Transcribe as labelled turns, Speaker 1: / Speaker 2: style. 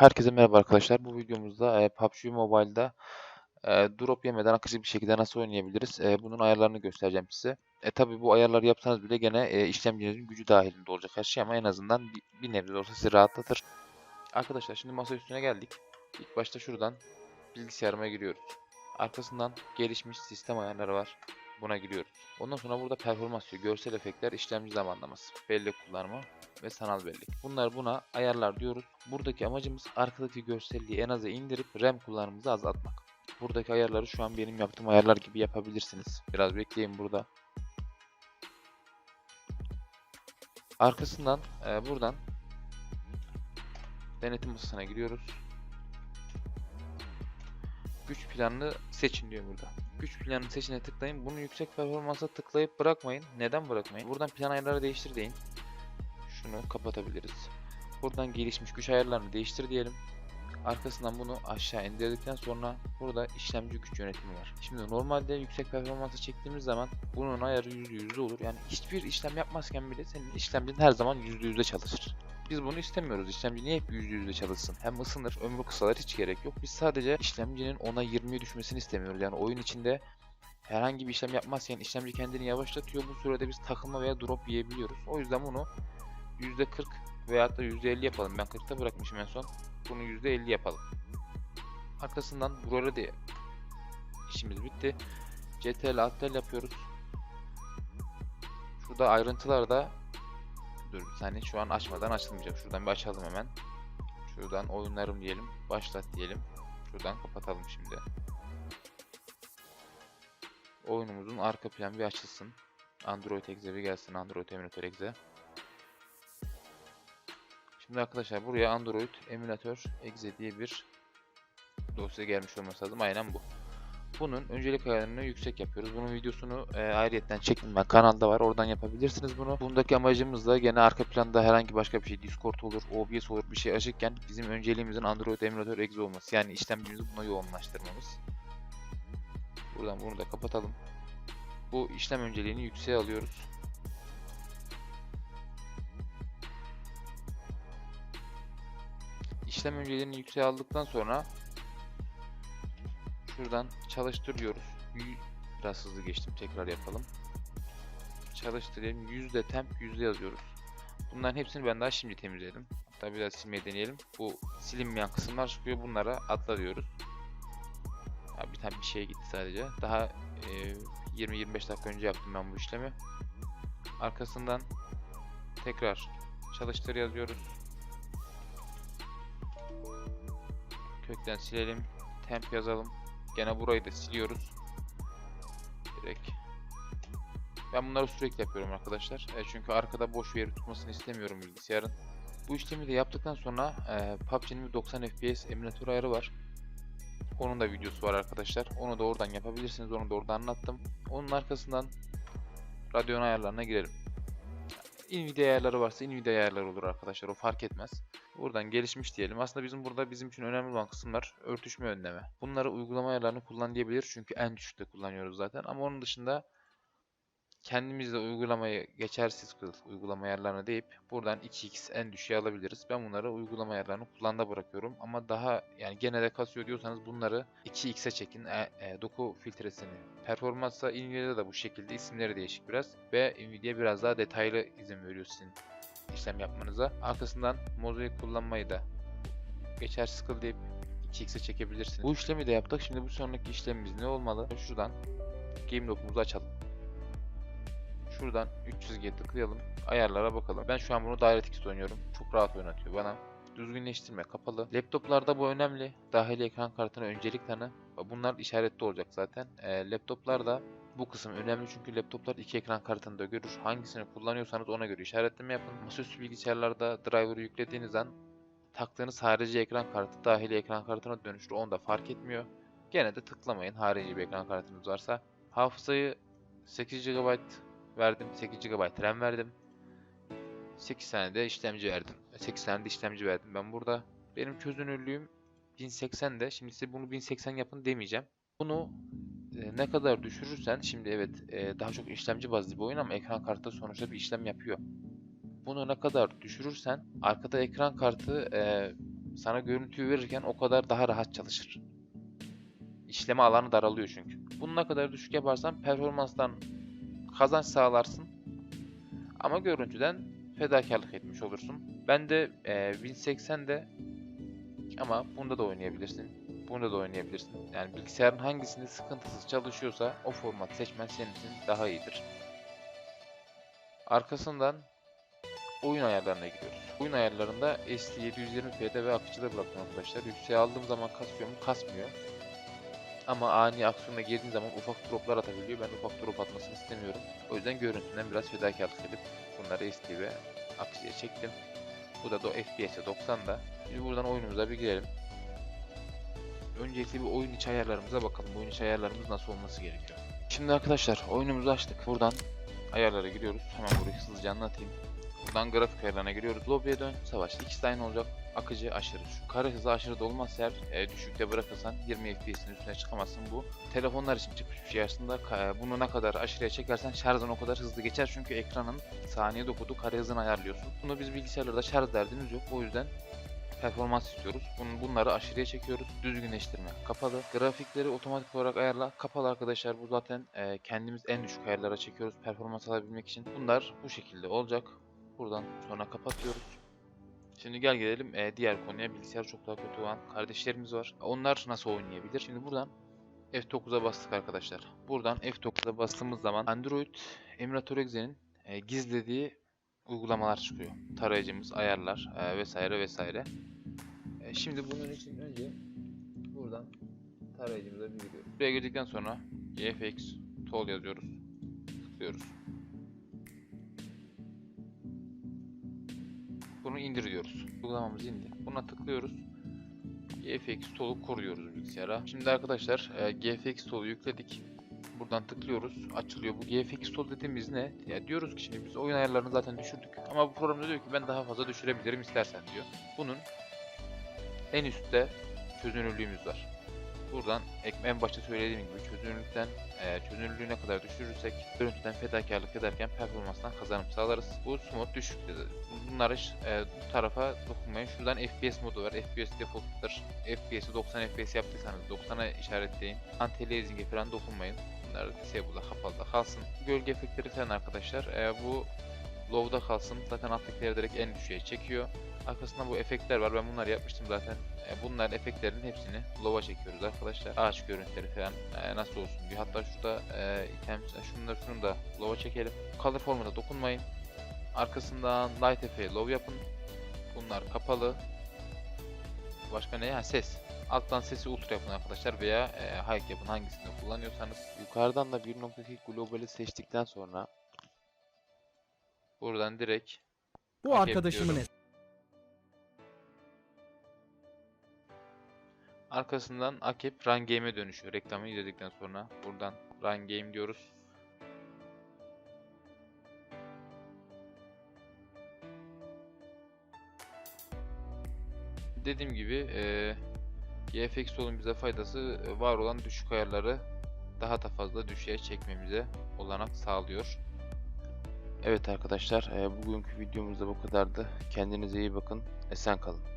Speaker 1: Herkese merhaba arkadaşlar. Bu videomuzda e, PUBG Mobile'da e, drop yemeden akıcı bir şekilde nasıl oynayabiliriz? E, bunun ayarlarını göstereceğim size. E tabi bu ayarları yapsanız bile gene e, işlemcinizin gücü dahilinde olacak her şey ama en azından bir, bir nebze olsa sizi rahatlatır. Arkadaşlar şimdi masa üstüne geldik. İlk başta şuradan bilgisayarıma giriyoruz. Arkasından gelişmiş sistem ayarları var. Buna giriyoruz. Ondan sonra burada performans diyor. Görsel efektler, işlemci zamanlaması, bellek kullanımı ve sanal bellek. Bunlar buna ayarlar diyoruz. Buradaki amacımız arkadaki görselliği en aza indirip RAM kullanımımızı azaltmak. Buradaki ayarları şu an benim yaptığım ayarlar gibi yapabilirsiniz. Biraz bekleyin burada. Arkasından e, buradan denetim masasına giriyoruz. Güç planını seçin diyor burada. Güç planını seçine tıklayın. Bunu yüksek performansa tıklayıp bırakmayın. Neden bırakmayın? Buradan plan ayarları değiştir deyin. Şunu kapatabiliriz. Buradan gelişmiş güç ayarlarını değiştir diyelim. Arkasından bunu aşağı indirdikten sonra burada işlemci güç yönetimi var. Şimdi normalde yüksek performansa çektiğimiz zaman bunun ayarı %100'de olur. Yani hiçbir işlem yapmazken bile senin işlemcin her zaman %100'de çalışır. Biz bunu istemiyoruz. İşlemci niye hep %100'de çalışsın? Hem ısınır, ömrü kısalır hiç gerek yok. Biz sadece işlemcinin 10'a 20'ye düşmesini istemiyoruz. Yani oyun içinde herhangi bir işlem yapmazken işlemci kendini yavaşlatıyor. Bu sürede biz takılma veya drop yiyebiliyoruz. O yüzden bunu %40 veya da %50 yapalım. Ben 40'ta bırakmışım en son. Bunu %50 yapalım. Arkasından burada diye işimiz bitti. CTRL Alt yapıyoruz. Şurada ayrıntılarda dur bir saniye şu an açmadan açılmayacak. Şuradan bir açalım hemen. Şuradan oyunlarım diyelim. Başlat diyelim. Şuradan kapatalım şimdi. Oyunumuzun arka planı bir açılsın. Android exe bir gelsin. Android emülatör exe. Şimdi arkadaşlar buraya Android emülatör exe diye bir dosya gelmiş olması lazım. Aynen bu. Bunun öncelik ayarını yüksek yapıyoruz. Bunun videosunu e, ayrıyetten çektim ben. Kanalda var. Oradan yapabilirsiniz bunu. Bundaki amacımız da gene arka planda herhangi başka bir şey Discord olur, OBS olur bir şey açıkken bizim önceliğimizin Android emülatör exe olması. Yani işlemcimizi buna yoğunlaştırmamız. Buradan bunu da kapatalım. Bu işlem önceliğini yükseğe alıyoruz. İşlem önceliğini yükseğe aldıktan sonra şuradan çalıştır diyoruz. Y- Biraz hızlı geçtim. Tekrar yapalım. Çalıştırayım. Yüzde temp yüzde yazıyoruz. Bunların hepsini ben daha şimdi temizledim. Hatta biraz silmeyi deneyelim. Bu silinmeyen kısımlar çıkıyor. Bunlara atla diyoruz. Ya bir tane bir şey gitti sadece. Daha e, 20-25 dakika önce yaptım ben bu işlemi. Arkasından tekrar çalıştır yazıyoruz. Kökten silelim. Temp yazalım. Gene burayı da siliyoruz. Direkt. Ben bunları sürekli yapıyorum arkadaşlar. E, çünkü arkada boş bir yeri tutmasını istemiyorum bilgisayarın. Bu işlemi de yaptıktan sonra e, PUBG'nin bir 90 FPS emülatör ayarı var. Onun da videosu var arkadaşlar. Onu da oradan yapabilirsiniz. Onu da orada anlattım. Onun arkasından radyon ayarlarına girelim. Nvidia ayarları varsa Nvidia ayarları olur arkadaşlar. O fark etmez. Buradan gelişmiş diyelim. Aslında bizim burada bizim için önemli olan kısımlar örtüşme önleme. Bunları uygulama ayarlarını kullan diyebilir. Çünkü en düşükte kullanıyoruz zaten. Ama onun dışında kendimiz de uygulamayı geçersiz kıl uygulama ayarlarını deyip buradan 2x en düşüğe alabiliriz. Ben bunları uygulama ayarlarını kullanda bırakıyorum. Ama daha yani gene de kasıyor diyorsanız bunları 2x'e çekin. E, e, doku filtresini. Performansa Nvidia'da da bu şekilde isimleri değişik biraz. Ve Nvidia biraz daha detaylı izin veriyor sizin işlem yapmanıza. Arkasından mozaik kullanmayı da geçersiz kıl deyip 2x'e çekebilirsiniz. Bu işlemi de yaptık. Şimdi bu sonraki işlemimiz ne olmalı? Şuradan Game Log'umuzu açalım. Şuradan 300G tıklayalım. Ayarlara bakalım. Ben şu an bunu DirectX oynuyorum. Çok rahat oynatıyor bana. Düzgünleştirme kapalı. Laptoplarda bu önemli. Dahili ekran kartına öncelik tanı. Bunlar işaretli olacak zaten. E, laptoplarda bu kısım önemli çünkü laptoplar iki ekran kartını da görür. Hangisini kullanıyorsanız ona göre işaretleme yapın. Masaüstü bilgisayarlarda driver'ı yüklediğiniz an taktığınız harici ekran kartı dahili ekran kartına dönüşür. Onu da fark etmiyor. Gene de tıklamayın harici bir ekran kartınız varsa. Hafızayı 8 GB verdim. 8 GB RAM verdim. 8 tane de işlemci verdim. 8 tane de işlemci verdim ben burada. Benim çözünürlüğüm 1080'de. Şimdi size bunu 1080 yapın demeyeceğim. Bunu e, ne kadar düşürürsen şimdi evet e, daha çok işlemci bazlı bir oyun ama ekran kartı sonuçta bir işlem yapıyor. Bunu ne kadar düşürürsen arkada ekran kartı e, sana görüntüyü verirken o kadar daha rahat çalışır. İşleme alanı daralıyor çünkü. Bunu ne kadar düşük yaparsan performanstan kazanç sağlarsın. Ama görüntüden fedakarlık etmiş olursun. Ben de e, 1080'de ama bunda da oynayabilirsin. Bunda da oynayabilirsin. Yani bilgisayarın hangisinde sıkıntısız çalışıyorsa o format seçmen senin için daha iyidir. Arkasından oyun ayarlarına gidiyoruz. Oyun ayarlarında SD 720p'de ve akıcıda bıraktım arkadaşlar. Yükseğe aldığım zaman kasıyor mu? Kasmıyor. Ama ani aksiyona girdiğin zaman ufak droplar atabiliyor. Ben ufak drop atmasını istemiyorum. O yüzden görüntüden biraz fedakarlık edip bunları SD akıcıya çektim. Bu da do FPS'e 90'da. Şimdi buradan oyunumuza bir girelim. Öncelikle bir oyun içi ayarlarımıza bakalım. Oyun içi ayarlarımız nasıl olması gerekiyor. Şimdi arkadaşlar oyunumuzu açtık. Buradan ayarlara giriyoruz. Hemen burayı hızlıca anlatayım. Buradan grafik ayarlarına giriyoruz. Lobby'e dön. Savaş. İkisi aynı olacak. Akıcı aşırı. Şu kare hızı aşırı da olmazsa eğer e, düşükte bırakırsan 20 FPS'in üstüne çıkamazsın. Bu telefonlar için çıkmış bir şey aslında. Ka- Bunu ne kadar aşırıya çekersen şarjın o kadar hızlı geçer. Çünkü ekranın saniye dokuduğu kare hızını ayarlıyorsun. Bunu biz bilgisayarlarda şarj derdimiz yok. O yüzden performans istiyoruz. Bunun, bunları aşırıya çekiyoruz. Düzgünleştirme kapalı. Grafikleri otomatik olarak ayarla. Kapalı arkadaşlar bu zaten e, kendimiz en düşük ayarlara çekiyoruz performans alabilmek için. Bunlar bu şekilde olacak. Buradan sonra kapatıyoruz. Şimdi gel gelelim e, diğer konuya. Bilgisayar çok daha kötü olan kardeşlerimiz var. Onlar nasıl oynayabilir? Şimdi buradan F9'a bastık arkadaşlar. Buradan F9'a bastığımız zaman Android Emulator Exe'nin e, gizlediği uygulamalar çıkıyor. Tarayıcımız, ayarlar e, vesaire vesaire. E, şimdi bunun için önce buradan tarayıcımıza bir giriyoruz. Buraya girdikten sonra GFX Tool yazıyoruz. Tıklıyoruz. Bunu indir diyoruz. Uygulamamız indi. Buna tıklıyoruz. GFX Tool'u kuruyoruz bilgisayara. Şimdi arkadaşlar e, GFX Tool'u yükledik. Buradan tıklıyoruz. Açılıyor. Bu GFX Tool dediğimiz ne? Ya diyoruz ki şimdi biz oyun ayarlarını zaten düşürdük. Ama bu programda diyor ki ben daha fazla düşürebilirim istersen diyor. Bunun en üstte çözünürlüğümüz var. Buradan en başta söylediğim gibi çözünürlükten e, çözünürlüğü ne kadar düşürürsek görüntüden fedakarlık ederken performanstan kazanım sağlarız. Bu smooth düşükte. Bunları e, bu tarafa dokunmayın. Şuradan FPS modu var. FPS default'tır. FPS'i 90 FPS yaptıysanız 90'a işaretleyin. Anti-aliasing'e falan dokunmayın. Bunlar disable'da kapalıda kalsın. Gölge efektleri falan arkadaşlar. E, bu low'da kalsın. Zaten alttakileri direkt en düşüğe çekiyor. Arkasında bu efektler var. Ben bunları yapmıştım zaten. E, bunların efektlerin hepsini low'a çekiyoruz arkadaşlar. Ağaç görüntüleri falan e, nasıl olsun diyor. Hatta şurada e, item, şunları şunu da low'a çekelim. Color formuna dokunmayın. Arkasından light effect'i low yapın. Bunlar kapalı. Başka ne? Ha ses. Alttan sesi ultra yapın arkadaşlar veya e, high yapın hangisini kullanıyorsanız. Yukarıdan da 1.2 globali seçtikten sonra buradan direkt
Speaker 2: Bu
Speaker 1: Hak
Speaker 2: arkadaşımın
Speaker 1: ediyorum. Arkasından Akep Run Game'e dönüşüyor. Reklamı izledikten sonra buradan Run Game diyoruz. Dediğim gibi eee GFX Tool'un bize faydası e, var olan düşük ayarları daha da fazla düşüğe çekmemize olanak sağlıyor. Evet arkadaşlar, e, bugünkü videomuz da bu kadardı. Kendinize iyi bakın, esen kalın.